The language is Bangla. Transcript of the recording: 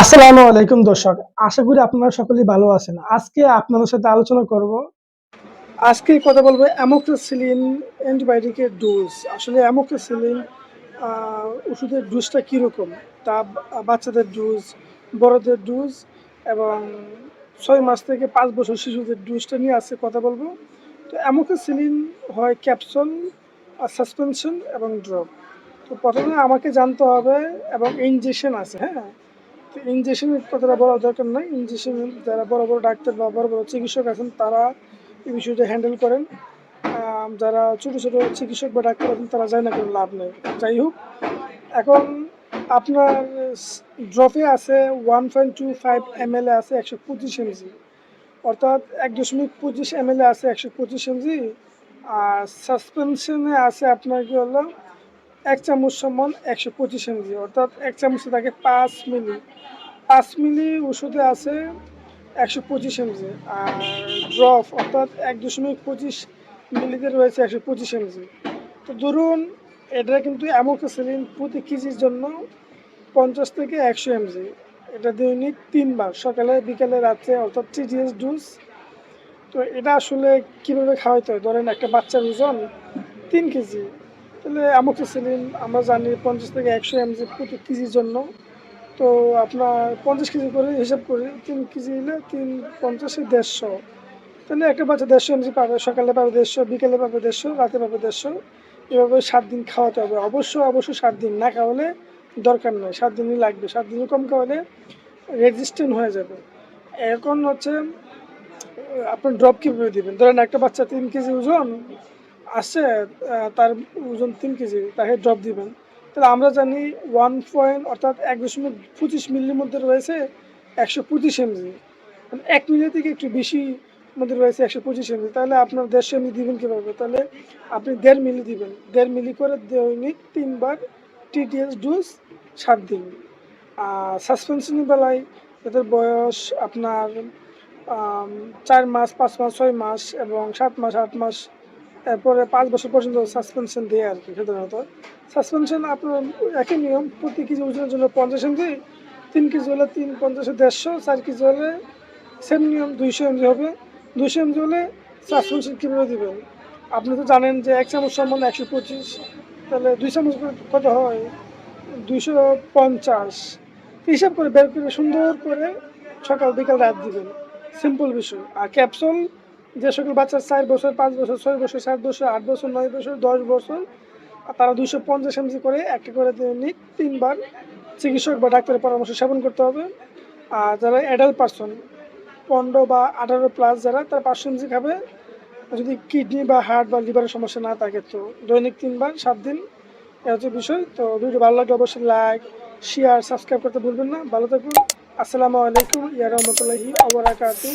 আসসালামু আলাইকুম দর্শক, আশা করি আপনারা সকলেই ভালো আছেন। আজকে আপনাদের সাথে আলোচনা করব। আজকে কথা বলব অ্যামোক্সিলিন অ্যান্টিবায়োটিকের ডোজ। আসলে অ্যামোক্সিলিন ওষুধের ডোজটা কীরকম? তা বাচ্চাদের ডোজ, বড়দের ডোজ এবং ছয় মাস থেকে পাঁচ বছর শিশুদের ডোজটা নিয়ে আজকে কথা বলব। তো অ্যামোক্সিলিন হয় ক্যাপসুল সাসপেনশন এবং ড্রপ তো প্রথমে আমাকে জানতে হবে এবং ইনজেকশন আছে হ্যাঁ? তো ইঞ্জেকশনের কথাটা বলার দরকার নাই। ইঞ্জেকশন যারা বড় বড় ডাক্তার বা বড় বড় চিকিৎসক আছেন, তারা এই বিষয়টা হ্যান্ডেল করেন। যারা ছোটো ছোটো চিকিৎসক বা ডাক্তার আছেন, তারা যায় না কোনো লাভ নেই। যাই হোক, এখন আপনার ড্রপে আছে one point two five M L এ আছে একশো পঁচিশ এমজি অর্থাৎ এক দশমিক পঁচিশ এম এল এ আছে একশো পঁচিশ এমজি আর সাসপেনশনে আছে আপনার কি হলো এক চামচ সমান একশো পঁচিশ এমজি অর্থাৎ এক চামচে থাকে পাঁচ মিলি। পাঁচ মিলি ওষুধে আছে একশো পঁচিশ এমজি আর ড্রপ, অর্থাৎ এক দশমিক পঁচিশ মিলিতে রয়েছে একশো পঁচিশ এমজি তো ধরুন, এটা কিন্তু অ্যামোক্সিলিন প্রতি কেজির জন্য পঞ্চাশ থেকে একশো এমজি এটা দৈনিক তিনবার, সকালে, বিকালে, রাত্রে, অর্থাৎ টিডিএস ডোজ। তো এটা আসলে কীভাবে খাওয়াইতে হয়? ধরেন একটা বাচ্চার ওজন তিন কেজি তাহলে অ্যামোক্সিলিন আমরা জানি পঞ্চাশ থেকে একশো এমজি প্রতি কেজির জন্য। তো আপনার পঞ্চাশ কেজি করে হিসাব করি, তিন কেজি হলে তিন পঞ্চাশে দেড়শো। তাহলে একটা বাচ্চা দেড়শো এমজি পাবে, সকালে পাবে দেড়শো, বিকেলে পাবে দেড়শো, রাতে পাবে দেড়শো। এভাবে সাত দিন খাওয়াতে হবে। অবশ্য অবশ্য সাত দিন। না খাওয়ালে দরকার নয় সাত দিনই লাগবে। সাত দিনই কম খাওয়ালে রেজিস্ট্যান্ট হয়ে যাবে। এখন হচ্ছে, আপনার ড্রপ কীভাবে দেবেন? ধরেন একটা বাচ্চা তিন কেজি ওজন আসছে তার ওজন তিন কেজি, তাকে ড্রপ দিবেন। তাহলে আমরা জানি ওয়ান পয়েন্ট অর্থাৎ এক দশমিক পঁচিশ মিলির মধ্যে রয়েছে একশো পঁচিশ এমজি মানে এক মিলি থেকে একটু বেশি মধ্যে রয়েছে একশো পঁচিশ এমজি তাহলে আপনার দেড়শো এমজি দিবেন কীভাবে? তাহলে আপনি দেড় মিলি দিবেন। দেড় মিলি করে দৈনিক তিনবার টিটিএস ডোজ সাত দিন। আর সাসপেনশনের বেলায় যাদের বয়স আপনার চার মাস, পাঁচ মাস, ছয় মাস এবং সাত মাস, আট মাস এরপরে পাঁচ বছর পর্যন্ত সাসপেনশন দেয় আর কি সাধারণত। সাসপেনশন আপনার একই নিয়ম, প্রতি কেজি ওজনের জন্য পঞ্চাশ এমজি তিন কেজি হলে তিন, পঞ্চাশে দেড়শো, চার কেজি হলে সেম নিয়ম, দুইশো এমজি হবে। দুইশো এমজি হলে সাসপেনশন কীভাবে দেবেন? আপনি তো জানেন যে এক চামচ সমান একশো পঁচিশ, তাহলে দুই চামচ কত হয়? দুইশো পঞ্চাশ। হিসাব করে বের করে সুন্দর করে সকাল, বিকাল রাত দিবেন। সিম্পল বিষয়। আর ক্যাপসুল যে সকল বাচ্চা চার বছর, পাঁচ বছর, ছয় বছর, সাত বছর, আট বছর, নয় বছর, দশ বছর তারা দুইশো পঞ্চাশ এমজি করে একটা করে দৈনিক তিনবার চিকিৎসক বা ডাক্তারের পরামর্শ সেবন করতে হবে। আর যারা অ্যাডাল্ট পার্সন পনেরো বা আঠারো প্লাস যারা, তারা পাঁচশো এমজি খাবে। যদি কিডনি বা হার্ট বা লিভারের সমস্যা না থাকে তো দৈনিক তিনবার, সাত দিন, এ হচ্ছে বিষয়। তো ভিডিও ভালো লাগলে অবশ্যই লাইক শেয়ার সাবস্ক্রাইব করতে ভুলবেন না। ভালো থাকুন। আসসালামু আলাইকুম ইয়া রহমতুল্লাহি আবরাকাতুহ